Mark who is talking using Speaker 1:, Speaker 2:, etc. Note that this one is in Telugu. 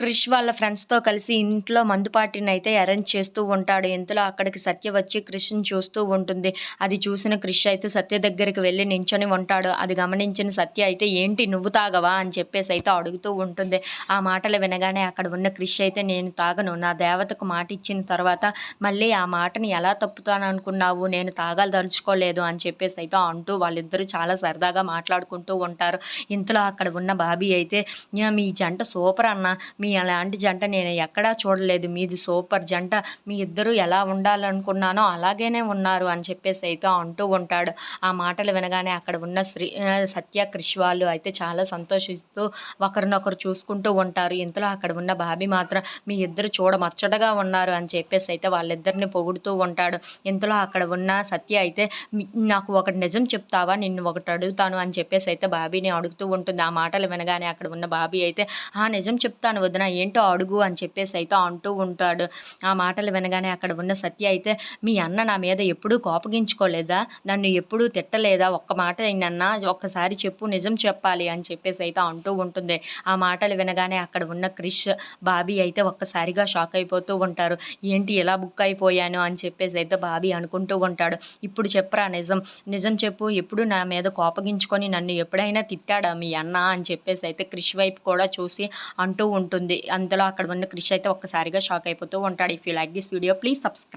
Speaker 1: క్రిష్ వాళ్ళ ఫ్రెండ్స్తో కలిసి ఇంట్లో మందు పార్టీని అయితే అరేంజ్ చేస్తూ ఉంటాడు. ఇంతలో అక్కడికి సత్య వచ్చి క్రిష్ని చూస్తూ ఉంటుంది. అది చూసిన క్రిష్ అయితే సత్య దగ్గరికి వెళ్ళి నించొని ఉంటాడు. అది గమనించిన సత్య అయితే ఏంటి నువ్వు తాగవా? అని చెప్పేసి అయితే అడుగుతూ ఉంటుంది. ఆ మాటలు వినగానే అక్కడ ఉన్న క్రిష్ అయితే నేను తాగను. నా దేవతకు మాట ఇచ్చిన తర్వాత మళ్ళీ ఆ మాటని ఎలా తప్పుతాను అనుకున్నావు నేను తాగాలదలుచుకోలేదు అని చెప్పేసి అయితే అంటూ వాళ్ళిద్దరూ చాలా సరదాగా మాట్లాడుకుంటూ ఉంటారు. ఇంతలో అక్కడ ఉన్న బాబీ అయితే మీ జంట సూపర్ అన్న. మీ అలాంటి జంట నేను ఎక్కడా చూడలేదు. మీది సూపర్ జంట. మీ ఇద్దరు ఎలా ఉండాలనుకున్నానో అలాగేనే ఉన్నారు అని చెప్పేసి అయితే అంటూ ఉంటాడు. ఆ మాటలు వినగానే అక్కడ ఉన్న శ్రీ సత్య క్రిష్ వాళ్ళు అయితే చాలా సంతోషిస్తూ ఒకరినొకరు చూసుకుంటూ ఉంటారు. ఇంతలో అక్కడ ఉన్న బాబీ మాత్రం మీ ఇద్దరు చూడమచ్చటగా ఉన్నారు అని చెప్పేసి అయితే వాళ్ళిద్దరిని పొగుడుతూ ఉంటాడు. ఇంతలో అక్కడ ఉన్న సత్య అయితే నాకు ఒకటి నిజం చెప్తావా? నిన్ను ఒకటి అడుగుతాను అని చెప్పేసి అయితే బాబీని అడుగుతూ ఉంటుంది. ఆ మాటలు వినగానే అక్కడ ఉన్న బాబీ అయితే ఆ నిజం చెప్తాను వదిన. ఏంటో అడుగు అని చెప్పేసి అయితే అంటూ ఉంటాడు. ఆ మాటలు వినగానే అక్కడ ఉన్న సత్య అయితే మీ అన్న నా మీద ఎప్పుడూ కోపగించుకోలేదా? నన్ను ఎప్పుడూ తిట్టలేదా? ఒక్క మాట అయినన్నా ఒక్కసారి చెప్పు నిజం చెప్పాలి అని చెప్పేసి అయితే అంటూ ఉంటుంది. ఆ మాటలు వినగానే అక్కడ ఉన్న క్రిష్ బాబీ అయితే ఒక్కసారిగా షాక్ అయిపోతూ ఉంటారు. ఏంటి ఎలా బుక్ అయిపోయాను అని చెప్పేసి అయితే బాబీ అనుకుంటూ ఉంటాడు. ఇప్పుడు చెప్పరా నిజం. నిజం చెప్పు. ఎప్పుడు నా మీద కోపగించుకొని నన్ను ఎప్పుడైనా తిట్టాడా మీ అన్న? అని చెప్పేసి అయితే క్రిష్ వైపు కూడా చూసి అంటూ ఉంటుంది. అంతలో అక్కడ ఉన్న క్రిష్ అయితే ఒక్కసారిగా షాక్ అయిపోతూ ఉంటాడు. If you like this video please subscribe